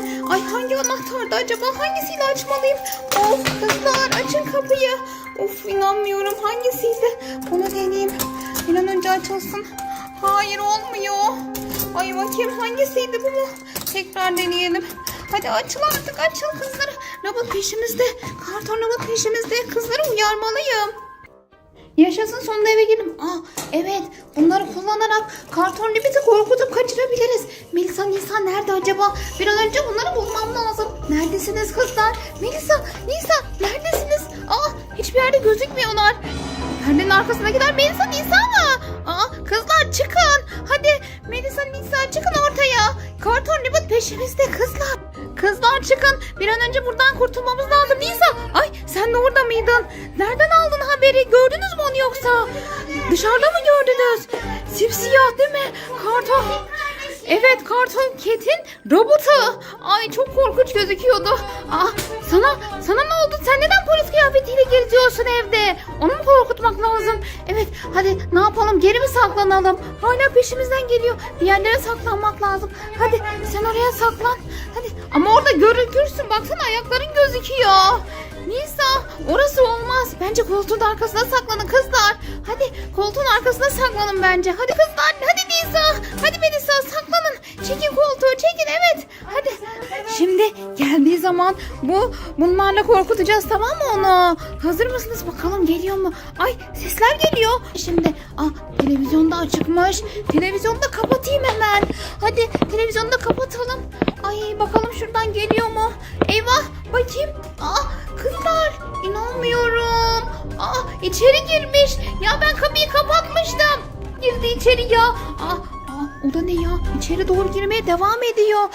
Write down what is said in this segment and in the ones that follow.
mi? Ay hangi anahtardı acaba? Hangisiyle açmalıyım? Of kızlar açın kapıyı. Of inanmıyorum hangisiydi? Bunu deneyeyim. Bir an önce açılsın. Hayır olmuyor. Ay bakayım hangisiydi bu mu? Tekrar deneyelim. Hadi açıl artık açıl kızlar. Robot peşimizde. Karton robot peşimizde. Kızları uyarmalıyım. Yaşasın sonunda eve girdim. Aa evet bunları kullanarak karton libeti korkutup kaçırabiliriz. Melisa Nisa nerede acaba? Bir an önce bunları bulmam lazım. Neredesiniz kızlar? Melisa Nisa neredesiniz? Aa hiçbir yerde gözükmüyorlar. Perdenin arkasındakiler Melisa Nisa mı? Aa kızlar çıkın. Hadi Melisa Nisa çıkın ortaya. Karton libet peşimizde kızlar. Kızlar çıkın. Bir an önce buradan kurtulmamız lazım. Nisa ay sen de orada mıydın? Nereden aldın haberi? Gördünüz mü onu yoksa? Dışarıda mı gördünüz? Simsiyah değil mi? Karton. Evet karton ketin robotu. Ay çok korkunç gözüküyordu. Aa, sana sana ne oldu? Sen neden polis kıyafetiyle geziyorsun evde? Onu mu korkutmak lazım? Evet hadi ne yapalım? Geri mi saklanalım? Hala peşimizden geliyor. Bir yerlere saklanmak lazım. Hadi sen oraya saklan. Hadi ama orada görükürsün. Baksana ayakların gözüküyor. Nisa orası olmaz. Bence koltuğun arkasına saklanın kızlar. Hadi koltuğun arkasına saklanın bence. Hadi kızlar hadi Nisa. Hadi Melisa saklanın. Çekin koltuğu çekin evet. Hadi. Şimdi geldiği zaman bu bunlarla korkutacağız tamam mı onu? Hazır mısınız bakalım geliyor mu? Ay sesler geliyor. Şimdi ah televizyonda açıkmış. Televizyonu da kapatayım hemen. Hadi televizyonu da kapatalım. Ay bakalım şuradan geliyor mu? Eyvah bakayım. Aa kızlar inanmıyorum. Aa içeri girmiş. Ya ben kapıyı kapatmıştım. Girdi içeri ya. Aa, aa o da ne ya? İçeri doğru girmeye devam ediyor.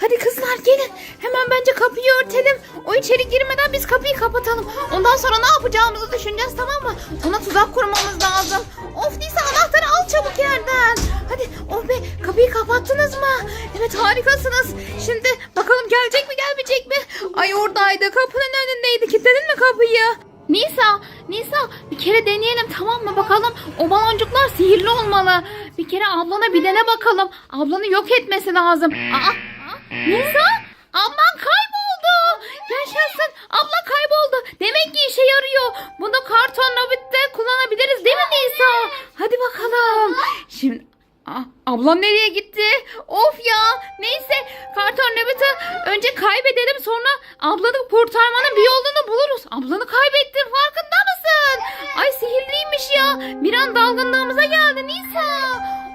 Hadi kızlar gelin. Hemen bence kapıyı örtelim. O içeri girmeden biz kapıyı kapatalım. Ondan sonra ne yapacağımızı düşüneceğiz tamam mı? Ona tuzak kurmamız lazım. Of Nisa anahtarı al çabuk yerden. Hadi oh be kapıyı kapattınız mı? Evet harikasınız. Şimdi bakalım gelecek mi gelmeyecek mi? Ay oradaydı kapının önündeydi. Kilitledin mi kapıyı? Nisa, Nisa bir kere deneyelim tamam mı bakalım o baloncuklar sihirli olmalı. Bir kere ablana bir dene bakalım. Ablanı yok etmesi lazım. Aa, aa, Nisa ablan kayboldu. Yaşasın abla kayboldu. Demek ki işe yarıyor. Bunu karton robotte kullanabiliriz değil mi Nisa? Hadi bakalım. Şimdi Aa, ablam nereye gitti? Of ya. Neyse karton nöbeti önce kaybedelim sonra ablanı kurtarmanın bir yolunu buluruz. Ablanı kaybettin farkında mısın? Ay sihirliymiş ya. Bir an dalgınlığımıza geldi Nisa.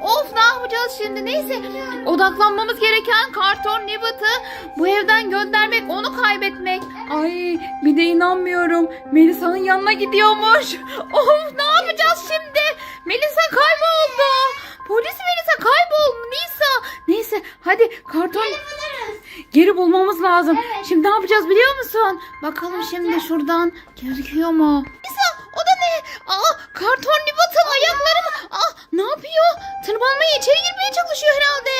Of ne yapacağız şimdi? Neyse odaklanmamız gereken karton nöbeti bu evden göndermek onu kaybetmek. Ay bir de inanmıyorum. Melisa'nın yanına gidiyormuş. Of ne yapacağız şimdi? Melisa kayboldu. Polis. Neyse hadi karton geri bulmamız lazım. Şimdi ne yapacağız biliyor musun? Bakalım şimdi şuradan gözüküyor mu? Nisa o da ne? Aa karton Nibat'ın ayakları mı? Aa ne yapıyor? Tırmanmaya içeri girmeye çalışıyor herhalde.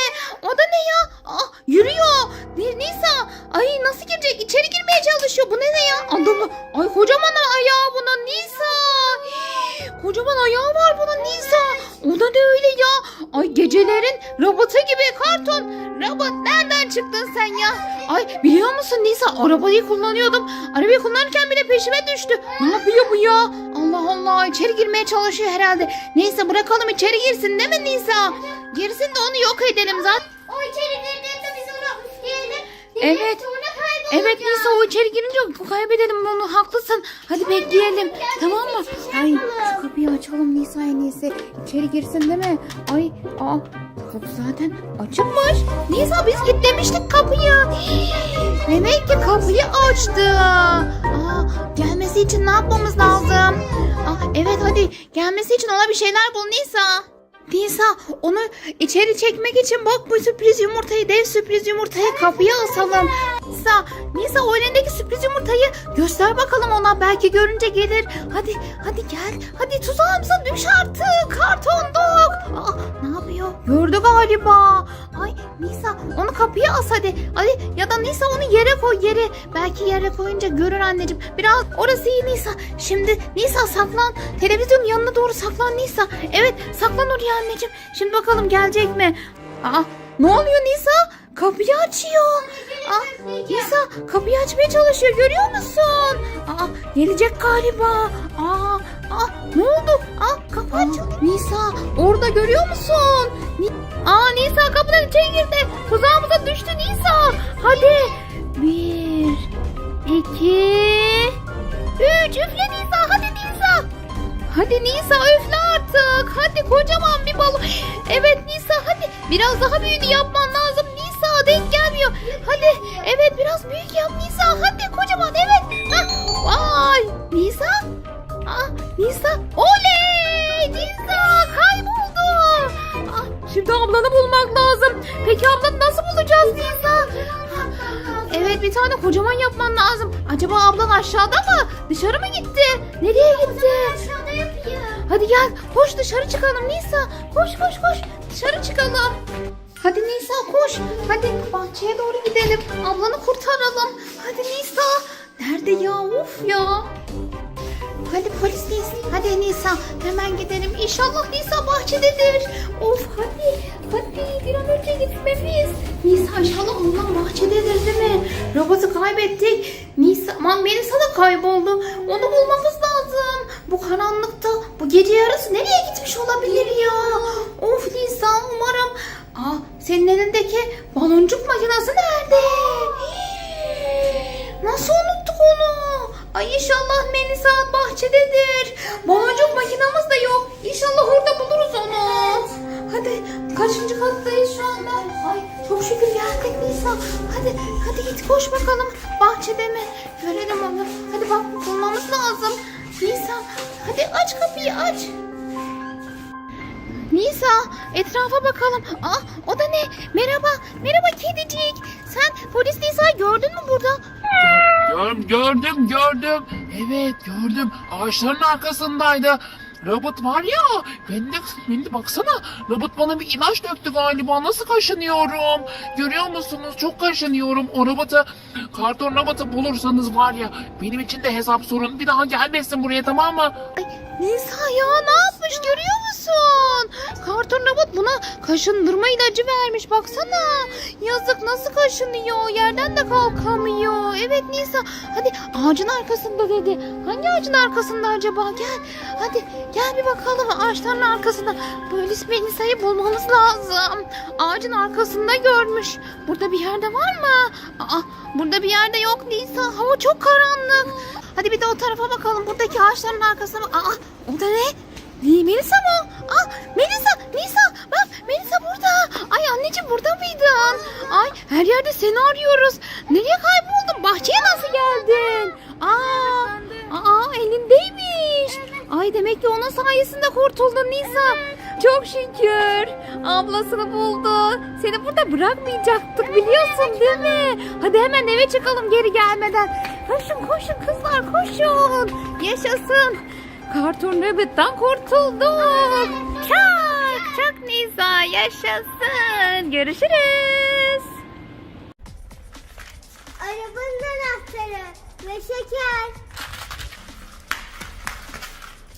Arabayı kullanıyordum. Arabayı kullanırken bile peşime düştü. Ne yapıyor bu ya? Allah Allah içeri girmeye çalışıyor herhalde. Neyse bırakalım içeri girsin değil mi Nisa? Girsin de onu yok edelim zaten. O içeri girdiğinde biz onu üfleyelim. Evet. Evet Nisa o içeri girince kaybedelim onu haklısın. Hadi bekleyelim. Tamam mı? Ay şu kapıyı açalım Nisa en iyisi. İçeri girsin değil mi? Ay aa kapı zaten açıkmış. Nisa biz kilitlemiştik kapıyı. Demek ki kapıyı açtı. Aa, gelmesi için ne yapmamız lazım? Aa, evet hadi gelmesi için ona bir şeyler bul Nisa. Nisa onu içeri çekmek için bak bu sürpriz yumurtayı dev sürpriz yumurtayı kapıya asalım. Nisa, Nisa o elindeki sürpriz yumurtayı göster bakalım ona belki görünce gelir. Hadi hadi gel hadi tuzağımıza düş artık kartonduk. Aa, ne yapıyor? Gördü galiba. Ay Nisa onu kapıya as hadi. Hadi ya da Nisa onu yere koy yere. Belki yere koyunca görür anneciğim. Biraz orası iyi Nisa. Şimdi Nisa saklan. Televizyonun yanına doğru saklan Nisa. Evet saklan oraya anneciğim. Şimdi bakalım gelecek mi? Aa ne oluyor Nisa? Kapıyı açıyor. Aa, Nisa kapıyı açmaya çalışıyor görüyor musun? Aa, gelecek galiba. Aa, aa, ne oldu? Aa, kapı açıldı. Nisa orada görüyor musun? Ni Aa, Nisa kapıdan içeri girdi. Tuzağımıza düştü Nisa. Hadi. Bir, iki, üç. Üfle Nisa. Hadi Nisa. Hadi Nisa üfle artık. Hadi kocaman bir balon. Evet Nisa hadi. Biraz daha büyüğünü yapman lazım. Denk gelmiyor. Hadi. Evet biraz büyük yap Nisa. Hadi kocaman evet. Hah. Vay. Nisa. Aa, Nisa. Oley. Nisa kayboldu. Ah, şimdi ablanı bulmak lazım. Peki ablanı nasıl bulacağız Nisa? Evet bir tane kocaman yapman lazım. Acaba ablan aşağıda mı? Dışarı mı gitti? Nereye gitti? Aşağıda. Hadi gel koş dışarı çıkalım Nisa. Koş koş koş dışarı çıkalım. Hadi Nisa koş. Hadi bahçeye doğru gidelim. Ablanı kurtaralım. Hadi Nisa. Nerede ya of ya. Hadi polisdeyiz. Hadi Nisa hemen gidelim. İnşallah Nisa bahçededir. Of hadi hadi bir an önce gitmemiz. Nisa inşallah ondan bahçededir değil mi? Robotu kaybettik. Nisa aman Melisa da kayboldu. Onu bulmamız lazım. Bu karanlıkta bu gece yarısı nereye gitmiş olabilir ya? Senin elindeki baloncuk makinesi nerede? Nasıl unuttuk onu? Ay inşallah Melisa bahçededir. Baloncuk makinamız da yok. İnşallah orada buluruz onu. Hadi kaçıncı kattayız şu anda? Ay çok şükür geldik Nisa. Hadi hadi git koş bakalım. Bahçede mi? Görelim onu. Hadi bak bulmamız lazım. Nisa hadi aç kapıyı aç. Nisa etrafa bakalım. Aa o da ne? Merhaba. Merhaba kedicik. Sen polis Nisa'yı gördün mü burada? Gör, gördüm gördüm. Evet gördüm. Ağaçların arkasındaydı. Robot var ya. Ben de, ben de baksana. Robot bana bir ilaç döktü galiba. Nasıl kaşınıyorum. Görüyor musunuz? Çok kaşınıyorum. O robotu, karton robotu bulursanız var ya. Benim için de hesap sorun. Bir daha gelmesin buraya tamam mı? Ay, Nisa ya ne yapmış görüyor musun? Karton robot buna kaşındırma ilacı vermiş baksana. Yazık nasıl kaşınıyor yerden de kalkamıyor. Evet Nisa hadi ağacın arkasında dedi. Hangi ağacın arkasında acaba gel. Hadi gel bir bakalım ağaçların arkasında. Polis Melisa'yı bulmamız lazım. Ağacın arkasında görmüş. Burada bir yerde var mı? Aa, burada bir yerde yok Nisa. Hava çok karanlık. Hadi bir de o tarafa bakalım. Buradaki ağaçların arkasına bak. Aa, o da ne? Ne, Melisa mı? Aa, Melisa, Nisa. Bak, Melisa burada. Ay anneciğim burada mıydın? Ay, her yerde seni arıyoruz. Nereye kayboldun? Bahçeye nasıl geldin? Aa, aa elindeymiş. Ay demek ki onun sayesinde kurtuldun Nisa. Çok şükür. Ablasını buldu. Seni burada bırakmayacaktık biliyorsun değil mi? Hadi hemen eve çıkalım geri gelmeden. Koşun koşun kızlar koşun. Yaşasın. Karton Rabbit'ten kurtulduk. Çak çak Nisa yaşasın. Görüşürüz. Arabanın anahtarı ve şeker.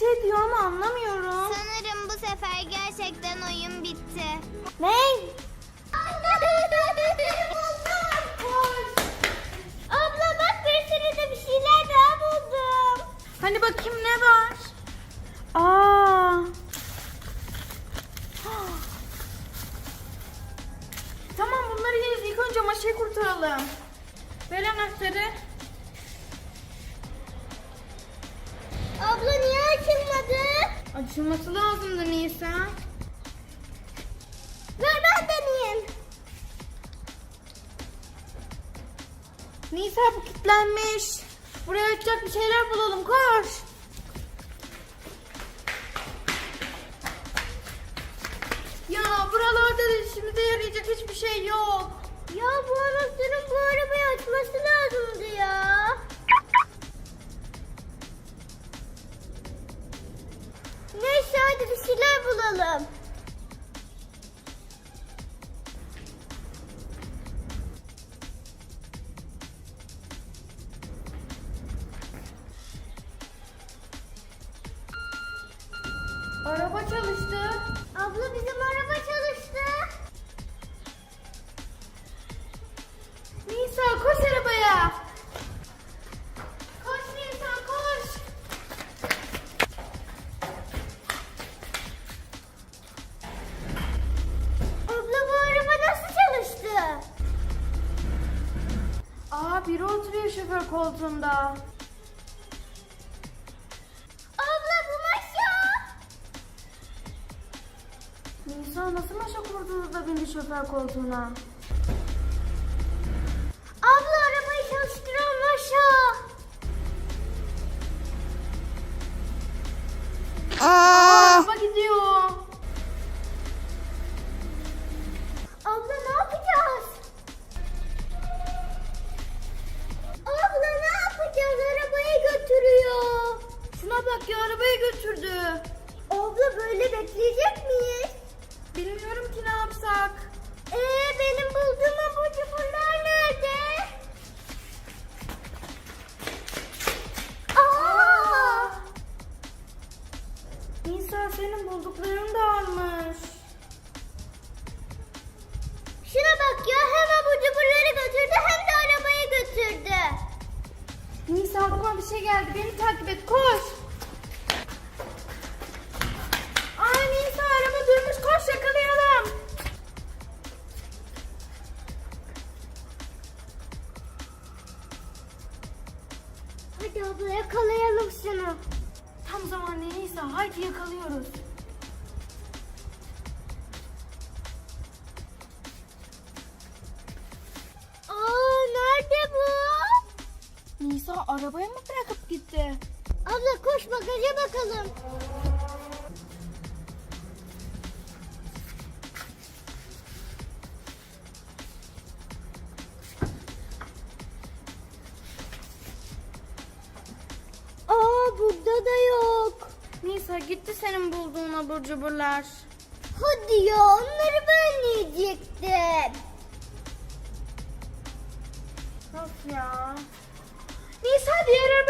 şey diyor ama anlamıyorum. Sanırım bu sefer gerçekten oyun bitti. Ne? Açılması lazımdı Nisa. Ver ben deneyeyim. Nisa bu kilitlenmiş. Buraya açacak bir şeyler bulalım. Koş. Ya buralarda da işimize yarayacak hiçbir şey yok. Ya bu anahtarın bu arabayı açması lazımdı ya. Hadi bir şeyler bulalım. Koltuğunda. Abla bu maşa. Nisa nasıl maşa kurdunuz da bindi şoför koltuğuna? Nisa senin buldukların da almış. Şuna bak ya hem abur cuburları götürdü hem de arabayı götürdü. Nisa aklıma bir şey geldi. Beni takip et. Koş. Ay Nisa araba durmuş. Koş yakalayalım. Hadi abla yakalayalım şunu. Tam zamanı Nisa. Haydi yakalıyoruz. Aa nerede bu? Nisa arabaya mı bırakıp gitti? Abla koş bagaja bakalım. Nisa gitti senin bulduğun abur cuburlar. Hadi ya onları ben yiyecektim. Of ya. Nisa diğer.